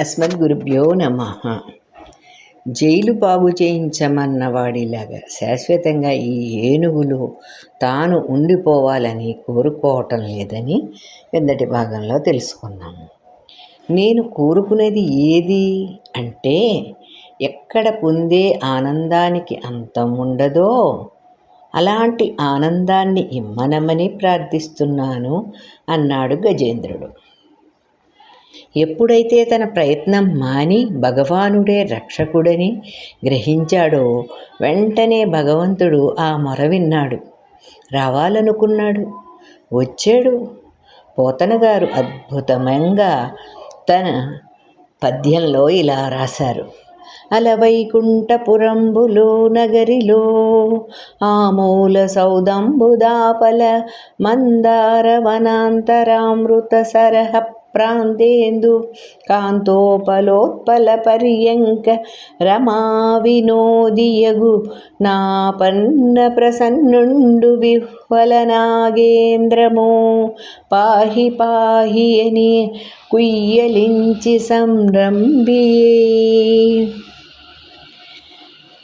అస్మద్గురుభ్యో నమ. జైలు బాగు చేయించమన్నవాడిలాగా శాశ్వతంగా ఈ ఏనుగులు తాను ఉండిపోవాలని కోరుకోవటం లేదని కిందటి భాగంలో తెలుసుకున్నాము నేను కోరుకునేది ఏది అంటే ఎక్కడ పొందే ఆనందానికి అంతం ఉండదో అలాంటి ఆనందాన్ని ఇమ్మనమని ప్రార్థిస్తున్నాను అన్నాడు గజేంద్రుడు. ఎప్పుడైతే తన ప్రయత్నం మాని భగవానుడే రక్షకుడని గ్రహించాడో వెంటనే భగవంతుడు ఆ మొర విన్నాడు. రావాలనుకున్నాడు. వచ్చాడు. పోతనగారు అద్భుతమంగా అద్భుతంగా తన పద్యంలో ఇలా రాశారు. అలవైకుంఠపురంబులో నగరిలో ఆమూల సౌదంబుదాపల మందార వనాంతరామృత సరహ ప్రాంతేందు? కాంతోపలోత్పల పర్యంక రమా వినోదియగు. నా పన్న ప్రసన్నుండు విహ్వల నాగేంద్రమో. పాహి పాహి అని కుయ్యలించి సంరంభియే.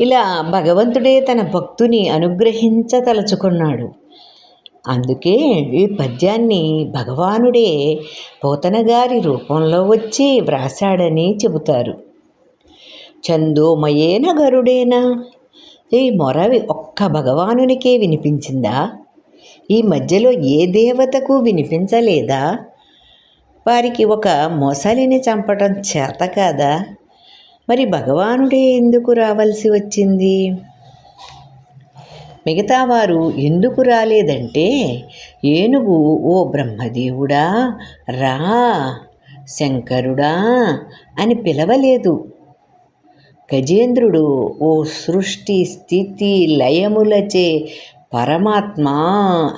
ఇలా భగవంతుడే తన భక్తుని అనుగ్రహించతలుచుకున్నాడు అందుకే ఈ పద్యాన్ని భగవానుడే పోతనగారి రూపంలో వచ్చి వ్రాసాడని చెబుతారు. చందోమయేన గరుడేనా ఈ మొరవి ఒక్క భగవానునికే వినిపించిందా? ఈ మధ్యలో ఏ దేవతకు వినిపించలేదా? వారికి ఒక మొసలిని చంపటం చేత కాదా? మరి భగవానుడే ఎందుకు రావాల్సి వచ్చింది? మిగతా వారు ఎందుకు రాలేదంటే ఏనుగు ఓ బ్రహ్మదేవుడా రా శంకరుడా అని పిలవలేదు. గజేంద్రుడు ఓ సృష్టి స్థితి లయములచే పరమాత్మ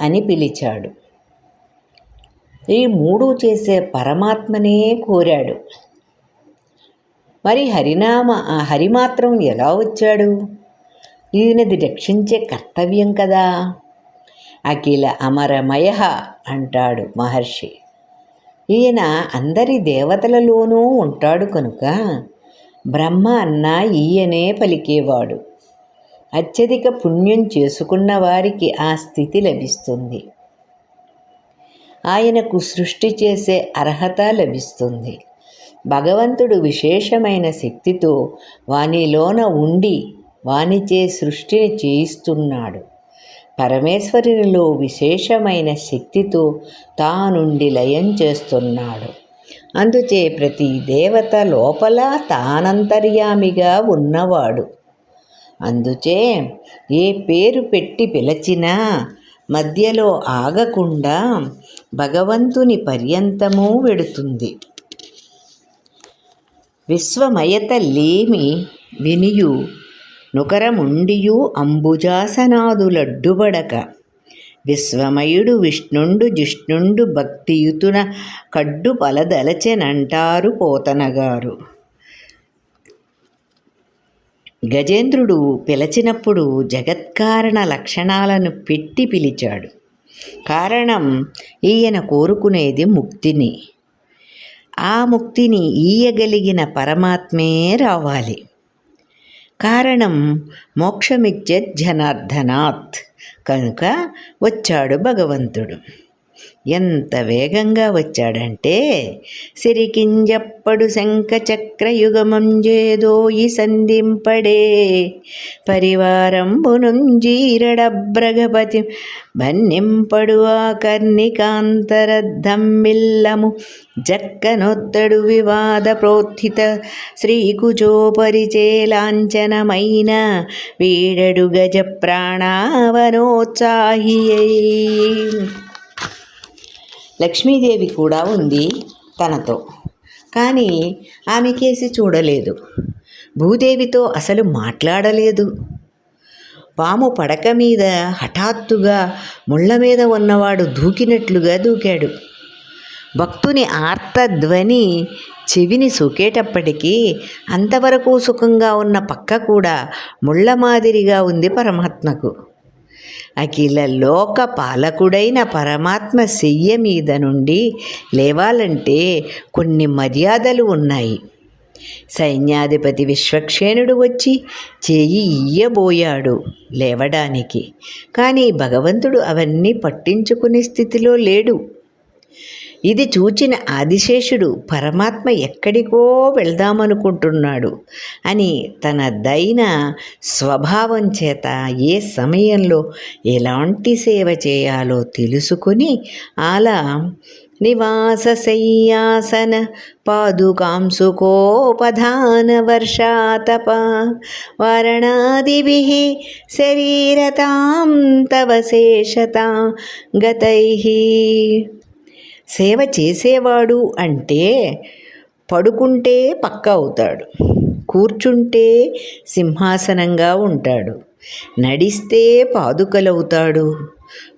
అని పిలిచాడు. ఈ మూడు చేసే పరమాత్మనే కోరాడు. మరి హరినామ హరి మాత్రం ఎలా వచ్చాడు? ఈయనది రక్షించే కర్తవ్యం కదా. అఖిల అమరమయ అంటాడు మహర్షి. ఈయన అందరి దేవతలలోనూ ఉంటాడు కనుక బ్రహ్మ అన్న ఈయనే పలికేవాడు. అత్యధిక పుణ్యం చేసుకున్న వారికి ఆ స్థితి లభిస్తుంది. ఆయనకు సృష్టి చేసే అర్హత లభిస్తుంది. భగవంతుడు విశేషమైన శక్తితో వానిలోన ఉండి వానిచే సృష్టిని చేయిస్తున్నాడు. పరమేశ్వరునిలో విశేషమైన శక్తితో తానుండి లయం చేస్తున్నాడు. అందుచే ప్రతి దేవత లోపల తానంతర్యామిగా ఉన్నవాడు. అందుచే ఏ పేరు పెట్టి పిలచినా మధ్యలో ఆగకుండా భగవంతుని పర్యంతము వెడుతుంది. విశ్వమయత లేమి వినియు నుకరముండియు అంబుజాసనాదులడ్డుబడక విశ్వమయుడు విష్ణుండు జిష్ణుండు భక్తియుతున కడ్డు పలదలచెనంటారు పోతనగారు గజేంద్రుడు పిలచినప్పుడు జగత్కారణ లక్షణాలను పెట్టి పిలిచాడు కారణం ఈయన కోరుకునేది ముక్తిని ఆ ముక్తిని ఈయగలిగిన పరమాత్మే రావాలి కారణం మోక్షమిచ్చే జనార్దనాత్ కనుక వచ్చాడు భగవంతుడు. ఎంత వేగంగా వచ్చాడంటే సిరికింజప్పడు శంఖ చక్రయుగమంజేదోయి సంధింపడే పరివారంబునుంజీరడబ్రగపతి బన్నింపడు ఆ కర్ణికాంతరద్ధమ్మిల్లము జక్కనొత్తడు వివాద ప్రోత్థిత శ్రీకుచోపరిచే లాంఛనమైన వీడడు గజ ప్రాణావనోత్సాహియై లక్ష్మీదేవి కూడా ఉంది తనతో. కానీ ఆమె కేసి చూడలేదు. భూదేవితో అసలు మాట్లాడలేదు. పాము పడక మీద హఠాత్తుగా ముళ్ళ మీద ఉన్నవాడు దూకినట్లుగా దూకాడు. భక్తుని ఆర్తధ్వని చెవిని సోకేటప్పటికీ అంతవరకు సుఖంగా ఉన్న పక్క కూడా ముళ్ళ మాదిరిగా ఉంది పరమాత్మకు. అఖిల లోక పాలకుడైన పరమాత్మ శయ్య మీద నుండి లేవాలంటే కొన్ని మర్యాదలు ఉన్నాయి. సైన్యాధిపతి విశ్వక్షేణుడు వచ్చి చేయి ఇయ్యబోయాడు లేవడానికి. కానీ భగవంతుడు అవన్నీ పట్టించుకునే స్థితిలో లేడు. ఇది చూచిన ఆదిశేషుడు పరమాత్మ ఎక్కడికో వెళ్దామనుకుంటున్నాడు అని తన దైన స్వభావం చేత ఏ సమయంలో ఎలాంటి సేవ చేయాలో తెలుసుకుని అలా నివాస శయ్యాసన పాదుకాంసుకోపధాన వర్షాతప వారణాదిభి శరీరతాం తవ శేషత గతై. సేవ చేసేవాడు అంటే పడుకుంటే పక్క అవుతాడు కూర్చుంటే సింహాసనంగా ఉంటాడు నడిస్తే పాదుకలవుతాడు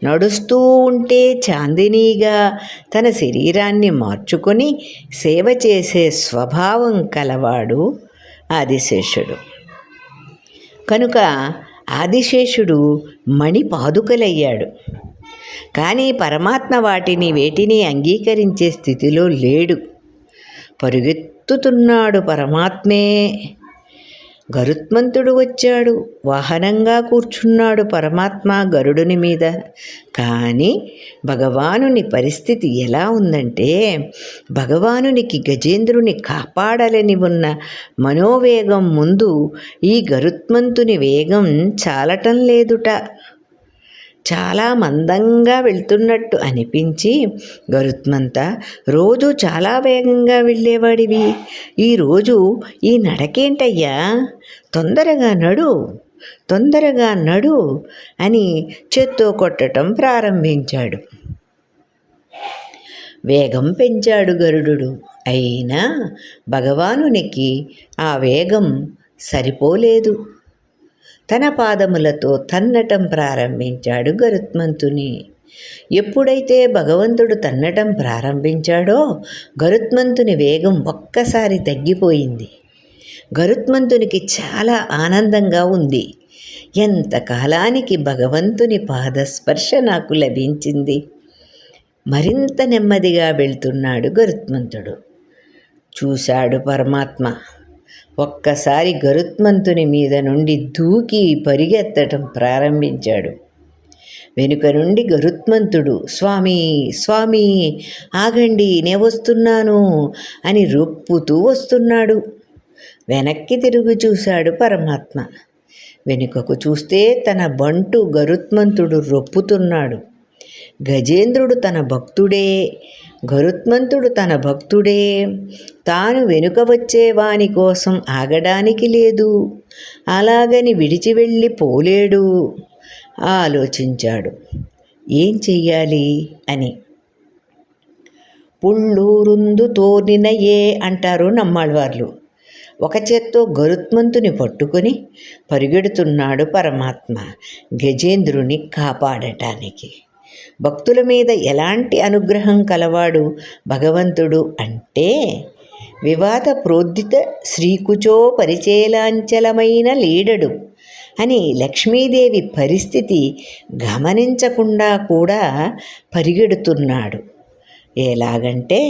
నడుస్తూ ఉంటే చాందినీగా తన శరీరాన్ని మార్చుకొని సేవ చేసే స్వభావం కలవాడు ఆదిశేషుడు. కనుక ఆదిశేషుడు మణి పాదుకలయ్యాడు కానీ పరమాత్మ వాటిని వేటిని అంగీకరించే స్థితిలో లేడు. పరుగెత్తుతున్నాడు పరమాత్మే. గరుత్మంతుడు వచ్చాడు. వాహనంగా కూర్చున్నాడు పరమాత్మ గరుడుని మీద. కానీ భగవానుని పరిస్థితి ఎలా ఉందంటే భగవానునికి గజేంద్రుని కాపాడాలని ఉన్న మనోవేగం ముందు ఈ గరుత్మంతుని వేగం చాలటం లేదుట. చాలా మందంగా వెళ్తున్నట్టు అనిపించి గరుత్మంత రోజు చాలా వేగంగా వెళ్ళేవాడివి. ఈరోజు ఈ నడకేంటయ్యా? తొందరగా నడు తొందరగా నడు అని చేత్తో కొట్టడం ప్రారంభించాడు. వేగం పెంచాడు గరుడు అయినా భగవానునికి ఆ వేగం సరిపోలేదు. తన పాదములతో తన్నటం ప్రారంభించాడు గరుత్మంతుని. ఎప్పుడైతే భగవంతుడు తన్నటం ప్రారంభించాడో గరుత్మంతుని వేగం ఒక్కసారి తగ్గిపోయింది. గరుత్మంతునికి చాలా ఆనందంగా ఉంది. ఎంతకాలానికి భగవంతుని పాదస్పర్శ నాకు లభించింది? మరింత నెమ్మదిగా వెళ్తున్నాడు గరుత్మంతుడు. చూశాడు పరమాత్మ. ఒక్కసారి గరుత్మంతుని మీద నుండి దూకి పరిగెత్తటం ప్రారంభించాడు. వెనుక నుండి గరుత్మంతుడు స్వామి స్వామి ఆగండి నే వస్తున్నాను అని రొప్పుతూ వస్తున్నాడు. వెనక్కి తిరుగు చూశాడు పరమాత్మ. వెనుకకు చూస్తే తన బంటు గరుత్మంతుడు రొప్పుతున్నాడు. గజేంద్రుడు తన భక్తుడే. గరుత్మంతుడు తన భక్తుడే. తాను వెనుక వచ్చేవాని కోసం ఆగడానికి లేదు. అలాగని విడిచి వెళ్ళి పోలేడు. ఆలోచించాడు. ఏం చెయ్యాలి? అని. పుళ్ళూరుందు తోర్నిన ఏ అంటారు నమ్మాళ్ళవార్లు ఒక చేత్తో గరుత్మంతుని పట్టుకుని పరిగెడుతున్నాడు పరమాత్మ గజేంద్రుని కాపాడటానికి. భక్తుల మీద ఎలాంటి అనుగ్రహం కలవాడు భగవంతుడు అంటే వివాద ప్రోద్ధిత శ్రీకుచో పరిచేలాంచలమైన లీడడు అని లక్ష్మీదేవి పరిస్థితి గమనించకుండా కూడా పరిగెడుతున్నాడు. ఎలాగంటే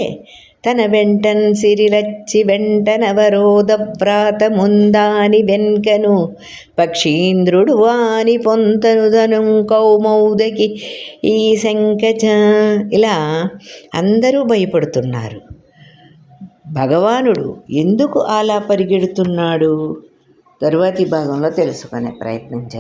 తన వెంటన్ సిరిలచ్చి వెంటనవరోధవ్రాతముందాని వెన్కను పక్షీంద్రుడు వాని పొంతనుదను కౌమౌదకి ఈ శంకచ. ఇలా అందరూ భయపడుతున్నారు. భగవానుడు ఎందుకు అలా పరిగెడుతున్నాడు? తరువాతి భాగంలో తెలుసుకునే ప్రయత్నం చేద్దాం.